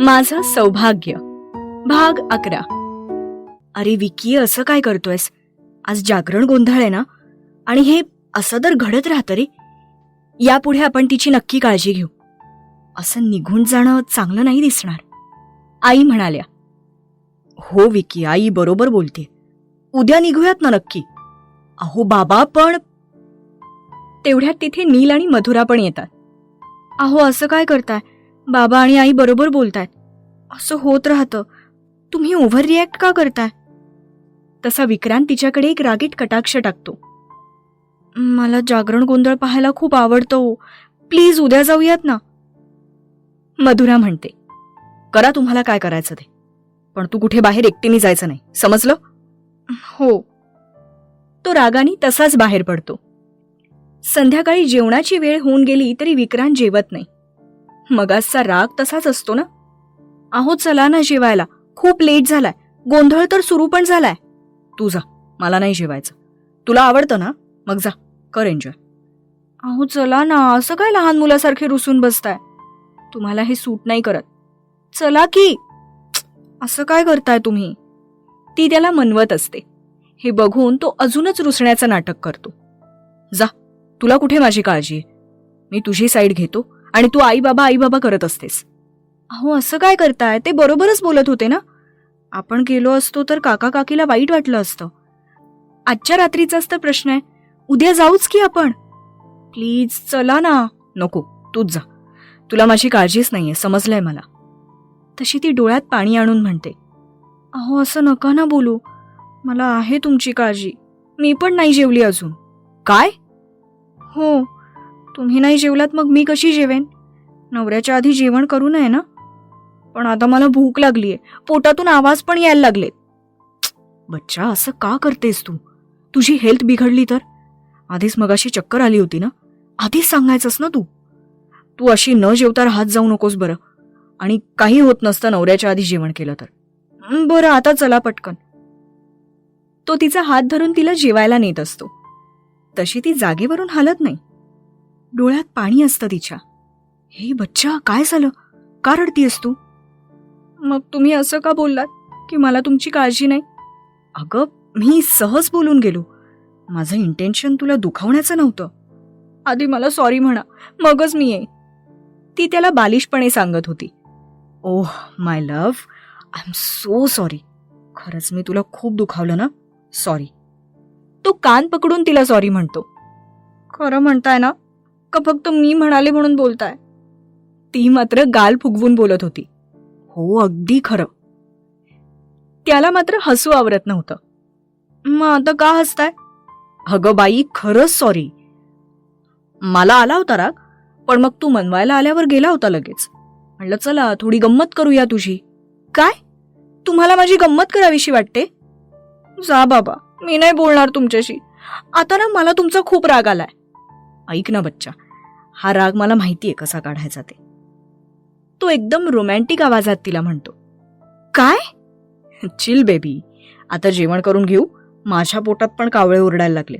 माझं सौभाग्य. भाग अकरा. अरे विकी असं काय करतोयस? आज जागरण गोंधळ आहे ना? आणि हे असं तर घडत राहतं रे. यापुढे आपण तिची नक्की काळजी घेऊ. असं निघून जाणं चांगलं नाही दिसणार. आई म्हणाल्या. हो विकी आई बरोबर बोलते. उद्या निघूयात ना नक्की. अहो बाबा पण तेवढ्यात तिथे नील आणि मधुरा पण येतात. अहो असं काय करताय? बाबा आणि आई बरोबर बोलतायत. असं होत राहतं. तुम्ही ओव्हर रिॲक्ट का करताय? तसा विक्रांत तिच्याकडे एक रागीट कटाक्ष टाकतो. मला जागरण गोंधळ पाहायला खूप आवडतो. प्लीज उद्या जाऊयात ना. मधुरा म्हणते करा तुम्हाला काय करायचं ते. पण तू कुठे बाहेर एकटीने जायचं नाही. समजलं? हो. तो रागाने तसाच बाहेर पडतो. संध्याकाळी जेवणाची वेळ होऊन गेली तरी विक्रांत जेवत नाही. मगासचा राग तसाच असतो ना? अहो चला ना जेवायला. खूप लेट झालाय. गोंधळ तर सुरू पण झालाय. तू जा. मला नाही जेवायचं. तुला आवडतं ना? मग जा. कर एन्जॉय अहो चला ना. असं काय लहान मुलासारखे रुसून बसताय? तुम्हाला हे सूट नाही करत. चला की. असं काय करताय तुम्ही? ती त्याला मनवत असते. हे बघून तो अजूनच रुसण्याचं नाटक करतो. जा. तुला कुठे माझी काळजी आहे? मी तुझी साईड घेतो. आणि तू आई बाबा आई बाबा करत असतेस. अहो असं काय करताय? ते बरोबरच बोलत होते ना? आपण गेलो असतो तर काका काकीला वाईट वाटलं असतं. आजच्या रात्रीचाच तर प्रश्न आहे. उद्या जाऊच की आपण? प्लीज चला ना. नको तूच जा. तुला माझी काळजीच नाहीये समजलंय मला. तशी ती डोळ्यात पाणी आणून म्हणते. अहो असं नका ना बोलू. मला आहे तुमची काळजी. मी पण नाही जेवली अजून. काय? हो. तुम्ही नाही जेवलात मग मी कशी जेवेन? नवऱ्याच्या आधी जेवण करू नये ना? पण आता मला भूक लागलीये. पोटातून आवाज पण यायला लागलेत. बच्चा असं का करतेस तू? तुझी हेल्थ बिघडली तर? आधीच मगाशी चक्कर आली होती ना? आधीच सांगायचंस ना तू? तू अशी न जेवता राहत जाऊ नकोस बरं. आणि काही होत नसतं नवऱ्याच्या आधी जेवण केलं तर. बरं आता चला पटकन. तो तिचा हात धरून तिला जेवायला नेत असतो. तशी ती जागेवरून हालत नाही. डोळ्यात पाणी असतं तिच्या. हे बच्चा काय झालं? का रडतीयस तू? मग तुम्ही असं का बोललात की मला तुमची काळजी नाही? अगं मी सहज बोलून गेलो. माझं इंटेन्शन तुला दुखावण्याचं नव्हतं. आधी मला सॉरी म्हणा मगच मी येईन. ती त्याला बालिशपणे सांगत होती. ओह my love I am so sorry खरंच मी तुला खूप दुखावलं ना? सॉरी तो कान पकडून तिला सॉरी म्हणतो. खरं म्हणताय ना? का फक्त मी म्हणाले म्हणून बोलताय. ती मात्र गाल फुगवून बोलत होती. हो अगदी खरं. त्याला मात्र हसू आवरत नव्हतं. मग आता का हसताय? अगं बाई खरंच सॉरी मला आला होता राग पण मग तू मनवायला आल्यावर गेला होता लगेच. म्हणलं चला थोडी गंमत करूया तुझी. काय? तुम्हाला माझी गंमत करावीशी वाटते? जा बाबा मी नाही बोलणार तुमच्याशी. आता ना मला तुमचा खूप राग आलाय. ऐक ना बच्चा हा राग मला माहितीये कसा काढायचा ते. तो एकदम रोमॅन्टिक आवाजात तिला म्हणतो काय? चिल बेबी आता जेवण करून घेऊ माझ्या पोटात पण कावळे ओरडायला लागले.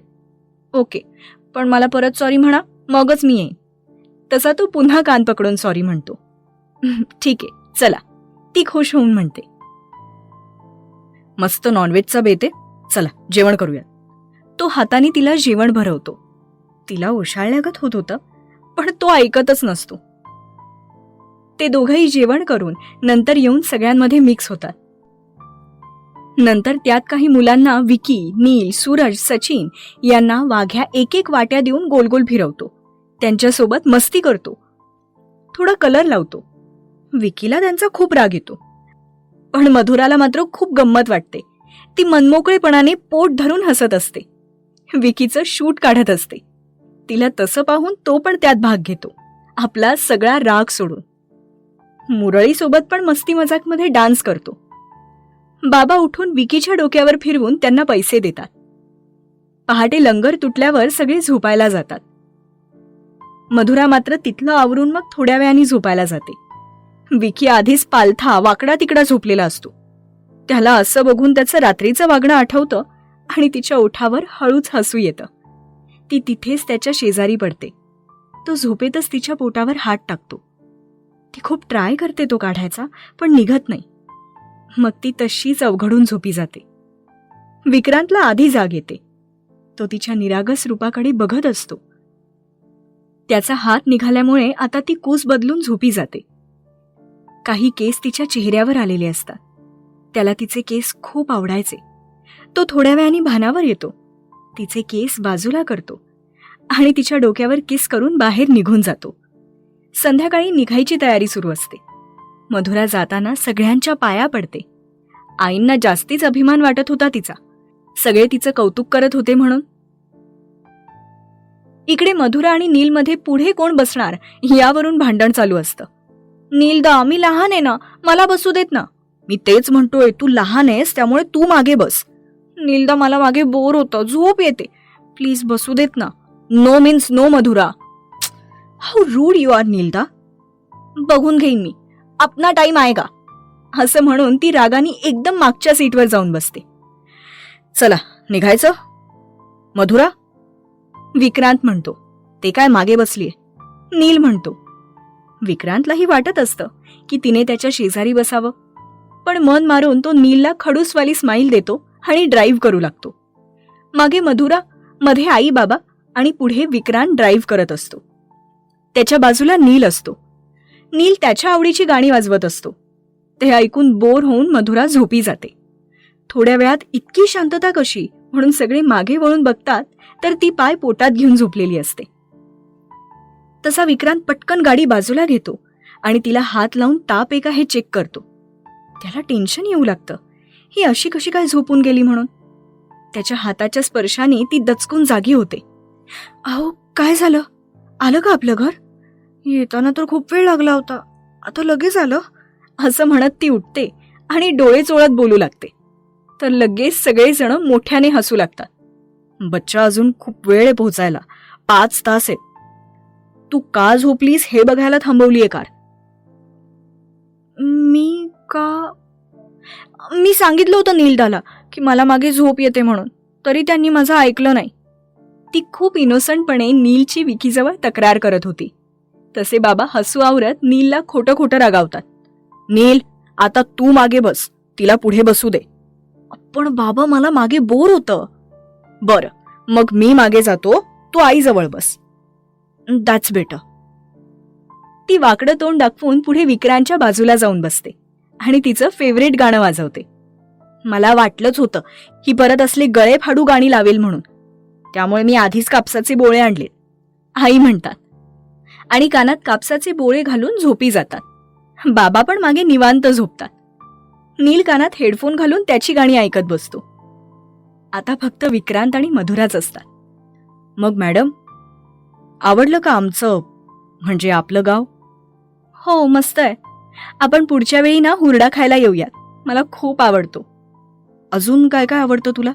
ओके पण मला परत सॉरी म्हणा मगच मी येईन. तसा तो पुन्हा कान पकडून सॉरी म्हणतो. ठीक आहे चला. ती खुश होऊन म्हणते मस्त नॉनव्हेजचा बेते चला जेवण करूया तो हाताने तिला जेवण भरवतो. तिला ओशाळल्यागत होत होतं पण तो ऐकतच नसतो. ते दोघंही जेवण करून नंतर येऊन सगळ्यांमध्ये मिक्स होतात. नंतर त्यात काही मुलांना विकी नील सूरज सचिन यांना वाघ्या एक एक वाट्या देऊन गोल गोल फिरवतो. त्यांच्यासोबत मस्ती करतो. थोडा कलर लावतो. विकीला त्यांचा खूप राग येतो. पण मधुराला मात्र खूप गंमत वाटते. ती मनमोकळेपणाने पोट धरून हसत असते. विकीचं शूट काढत असते. तिला तसं पाहून तो पण त्यात भाग घेतो. आपला सगळा राग सोडून. मुरळीसोबत पण मस्ती मजाकमध्ये डान्स करतो. बाबा उठून विकीच्या डोक्यावर फिरवून त्यांना पैसे देतात. पहाटे लंगर तुटल्यावर सगळे झोपायला जातात. मधुरा मात्र तिथलं आवरून मग थोड्या वेळाने झोपायला जाते. विकी आधीच पालथा वाकडा तिकडा झोपलेला असतो. त्याला असं बघून त्याचं रात्रीचं वागणं आठवतं आणि तिच्या ओठावर हळूच हसू येतं. ती तिथेच त्याच्या शेजारी पडते. तो झोपेतच तिच्या पोटावर हात टाकतो. ती खूप ट्राय करते तो काढायचा पण निघत नाही. मग ती तशीच अवघडून झोपी जाते. विक्रांतला आधी जाग येते. तो तिच्या निरागस रूपाकडे बघत असतो. त्याचा हात निघाल्यामुळे आता ती कूस बदलून झोपी जाते. काही केस तिच्या चेहऱ्यावर आलेले असतात. त्याला तिचे केस खूप आवडायचे. तो थोड्या वेळाने भानावर येतो. तिचे केस बाजूला करतो आणि तिच्या डोक्यावर किस करून बाहेर निघून जातो. संध्याकाळी निघायची तयारी सुरू असते. मधुरा जाताना सगळ्यांच्या पाया पडते. आईंना जास्तीच अभिमान वाटत होता तिचा. सगळे तिचं कौतुक करत होते म्हणून. इकडे मधुरा आणि नीलमध्ये पुढे कोण बसणार यावरून भांडण चालू असतं. नीलदा मी लहान आहे ना मला बसू देत ना. मी तेच म्हणतोय तू लहान आहेस त्यामुळे तू मागे बस. नीलदा मला मागे बोर होतं. झोप येते. प्लीज बसू देत ना. No means no Madhura. How rude you are Nilda. बघून घेईन मी. आपला टाईम आहे का असं म्हणून ती रागाने एकदम मागच्या सीटवर जाऊन बसते. चला निघायचं? मधुरा? विक्रांत म्हणतो. ते काय मागे बसलीये? नील म्हणतो. विक्रांतलाही वाटत असतं की तिने त्याच्या शेजारी बसावं. पण मन मारून तो नीलला खडूसवाली स्माईल देतो. आणि ड्राईव्ह करू लागतो. मागे मधुरा मध्ये आई बाबा आणि पुढे विक्रांत ड्राईव्ह करत असतो. त्याच्या बाजूला नील असतो. नील त्याच्या आवडीची गाणी वाजवत असतो. ते ऐकून बोर होऊन मधुरा झोपी जाते. थोड्या वेळात इतकी शांतता कशी म्हणून सगळे मागे वळून बघतात तर ती पाय पोटात घेऊन झोपलेली असते. तसा विक्रांत पटकन गाडी बाजूला घेतो आणि तिला हात लावून ताप एका हे चेक करतो. त्याला टेन्शन येऊ लागतं. ही अशी कशी काय झोपून गेली म्हणून? त्याच्या हाताच्या स्पर्शाने ती दचकून जागी होते. अहो काय झालं? आलं का आपलं घर? येताना तर खूप वेळ लागला होता. आता लगेच आलं? असं म्हणत ती उठते आणि डोळे चोळत बोलू लागते. तर लगेच सगळेजण मोठ्याने हसू लागतात. बच्चा अजून खूप वेळ आहे पोहोचायला. पाच तास आहेत. तू का झोपलीस हे बघायला थांबवलीये कार? मी का मी सांगितलं होतं नीलदाला की मला मागे झोप येते म्हणून. तरी त्यांनी माझं ऐकलं नाही. ती खूप इनोसंटपणे नीलची विकीजवळ तक्रार करत होती. तसे बाबा हसू आवरत नीलला खोटं खोटं रागावतात. नील आता तू मागे बस. तिला पुढे बसू दे. पण बाबा मला मागे बोर होतं. बर मग मी मागे जातो. तू आईजवळ बस. दॅट्स बेटर ती वाकडं तोंड दाखवून पुढे विक्रांच्या बाजूला जाऊन बसते. आणि तिचं फेवरेट गाणं वाजवते. मला वाटलंच होतं ही परत असली गळे फाडू गाणी लावेल म्हणून. त्यामुळे मी आधीच कापसाचे बोळे आणले. आई म्हणतात. आणि कानात कापसाचे बोळे घालून झोपी जातात. बाबा पण मागे निवांत झोपतात. नील कानात हेडफोन घालून त्याची गाणी ऐकत बसतो. आता फक्त विक्रांत आणि मधुराच असतात. मग मॅडम आवडलं का आमचं म्हणजे आपलं गाव? हो मस्त आहे. आपण पुढच्या वेळी ना हुरडा खायला येऊयात. मला खूप आवडतो. अजून काय काय आवडतं तुला?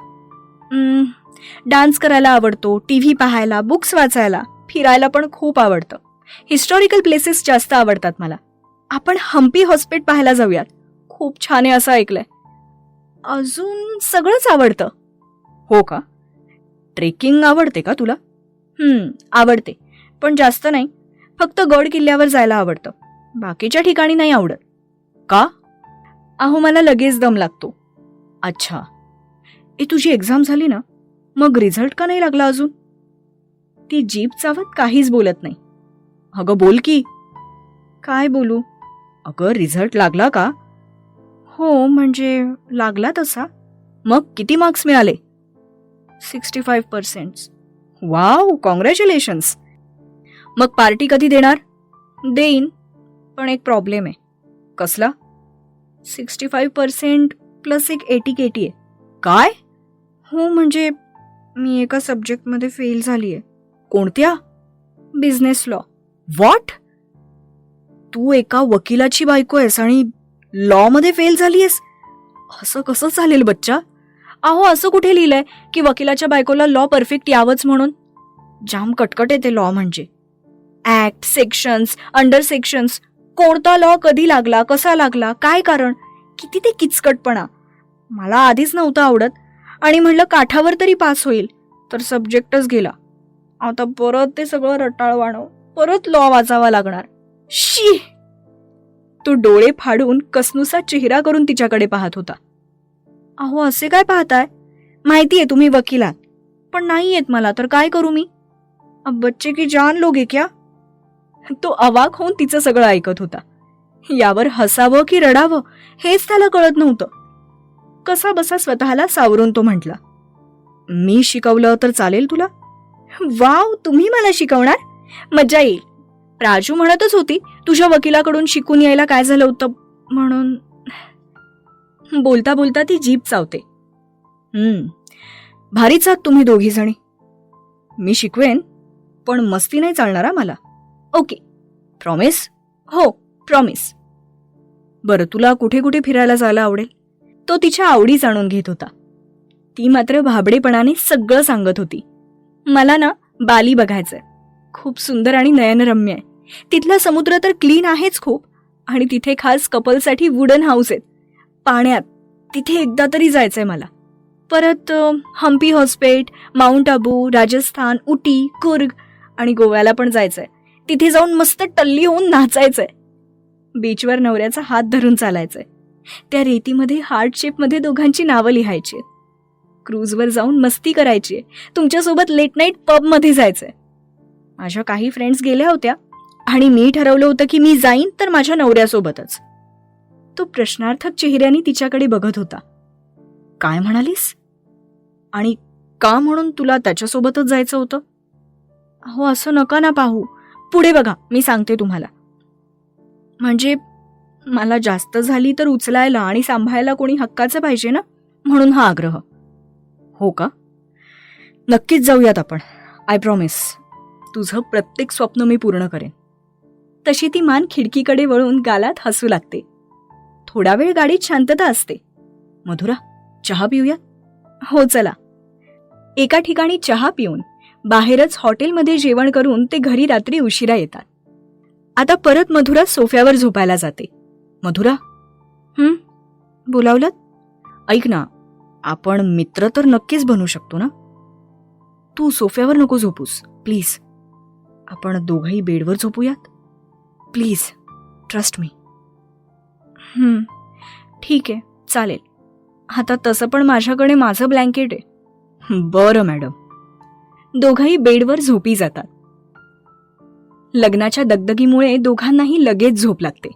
डान्स करायला आवडतो टी व्ही पाहायला बुक्स वाचायला फिरायला पण खूप आवडतं. हिस्टॉरिकल प्लेसेस जास्त आवडतात मला. आपण हम्पी हॉस्पिट पाहायला जाऊयात. खूप छान आहे असं ऐकलंय. अजून सगळंच आवडतं. हो का? ट्रेकिंग आवडते का तुला? आवडते. पण जास्त नाही. फक्त गड किल्ल्यावर जायला आवडतं. बाकीच्या ठिकाणी नाही आवडत. का? अहो मला लगेच दम लागतो. अच्छा. ए तुझी एक्झाम झाली ना? मग रिझल्ट का नाही लागला अजून? ती जीप चावत काहीच बोलत नाही. अगं बोल की. काय बोलू? अगं रिझल्ट लागला का? हो म्हणजे लागला तसा. मग किती मार्क्स मिळाले? Sixty five percent wow congratulations मग पार्टी कधी देणार? देईन. पण एक प्रॉब्लेम आहे. कसला? सिक्स्टी फाईव्ह पर्सेंट प्लस एक एटी केटी आहे. काय? हो म्हणजे मी एका सब्जेक्टमध्ये फेल झाली आहे कोणत्या? बिझनेस लॉ व्हॉट तू एका वकिलाची बायको आहेस आणि लॉमध्ये फेल झाली आहेस असं कसं चालेल बच्चा? अहो असं कुठे लिहिलंय की वकिलाच्या बायकोला लॉ परफेक्ट यावंच म्हणून? जाम कटकट येते लॉ म्हणजे. ऍक्ट सेक्शन्स अंडर सेक्शन्स कोणता लॉ कधी लागला कसा लागला काय कारण? किती ते किचकटपणा. मला आधीच नव्हतं आवडत. आणि म्हणलं काठावर तरी पास होईल तर सब्जेक्टच गेला. आता परत ते सगळं रटाळवाणं परत लॉ वाचावा लागणार. शी! तो डोळे फाडून कसनुसा चेहरा करून तिच्याकडे पाहत होता. अहो असे काय पाहताय? माहिती आहे तुम्ही वकील आहात पण नाही येत मला तर काय करू मी? अब बच्चे की जान लोगे क्या? तो अवाक होऊन तिचं सगळं ऐकत होता. यावर हसावं की रडावं हेच त्याला कळत नव्हतं. कसा बसा स्वतःला सावरून तो म्हटला मी शिकवलं तर चालेल तुला? वाव तुम्ही मला शिकवणार? मज्जा येईल. राजू म्हणतच होती तुझ्या वकिलाकडून शिकून यायला काय झालं होतं? म्हणून बोलता बोलता ती जीप चावते. हम्म भारीच आहात तुम्ही दोघी जणी मी शिकवेन पण मस्ती नाही चालणार मला. ओके. प्रॉमिस हो प्रॉमिस बरं तुला कुठे कुठे फिरायला जायला आवडेल? तो तिच्या आवडी जाणून घेत होता. ती मात्र भाबडेपणाने सगळं सांगत होती. मला ना बाली बघायचंय. खूप सुंदर आणि नयनरम्य आहे. तिथला समुद्र तर क्लीन आहेच खूप. आणि तिथे खास कपलसाठी वुडन हाऊस आहेत. पाण्यात तिथे एकदा तरी जायचंय मला. परत हम्पी हॉस्पेट माउंट आबू राजस्थान उटी कुर्ग आणि गोव्याला पण जायचंय. तिथे जाऊन मस्त टल्ली होऊन नाचायचंय. बीचवर नवऱ्याचा हात धरून चालायचंय. त्या रेतीमध्ये हार्ट शेपमध्ये दोघांची नावं लिहायची. क्रूजवर जाऊन मस्ती करायची. तुमच्यासोबत लेट नाईट पबमध्ये जायचंय. माझ्या काही फ्रेंड्स गेल्या होत्या. आणि मी ठरवलं होतं की मी जाईन तर माझ्या नवऱ्यासोबतच. तो प्रश्नार्थक चेहऱ्याने तिच्याकडे बघत होता. काय म्हणालीस? आणि का म्हणून तुला त्याच्यासोबतच जायचं होतं? हो असं नका ना पाहू. पुढे बघा मी सांगते तुम्हाला. म्हणजे मला जास्त झाली तर उचलायला आणि सांभाळायला कोणी हक्काचं पाहिजे ना? म्हणून हा आग्रह. हो का? नक्कीच जाऊयात आपण. आय प्रॉमिस तुझं प्रत्येक स्वप्न मी पूर्ण करेन. तशी ती मान खिडकीकडे वळून गालात हसू लागते. थोडा वेळ गाडीत शांतता असते. मधुरा चहा पिऊया? हो चला. एका ठिकाणी चहा पिऊन बाहेरच हॉटेलमध्ये जेवण करून ते घरी रात्री उशिरा येतात. आता परत मधुरा सोफ्यावर झोपायला जाते. मधुरा? हं? बोलावलं? ऐक ना आपण मित्र तर नक्कीच बनू शकतो ना? तू सोफ्यावर नको झोपूस प्लीज. आपण दोघंही बेडवर झोपूयात. Please trust me. ठीक आहे चालेल. आता तसं पण माझ्याकडे माझं ब्लँकेट आहे. बरं मॅडम. दोघंही बेडवर झोपी जातात. लग्नाच्या दगदगीमुळे दोघांनाही लगेच झोप लागते.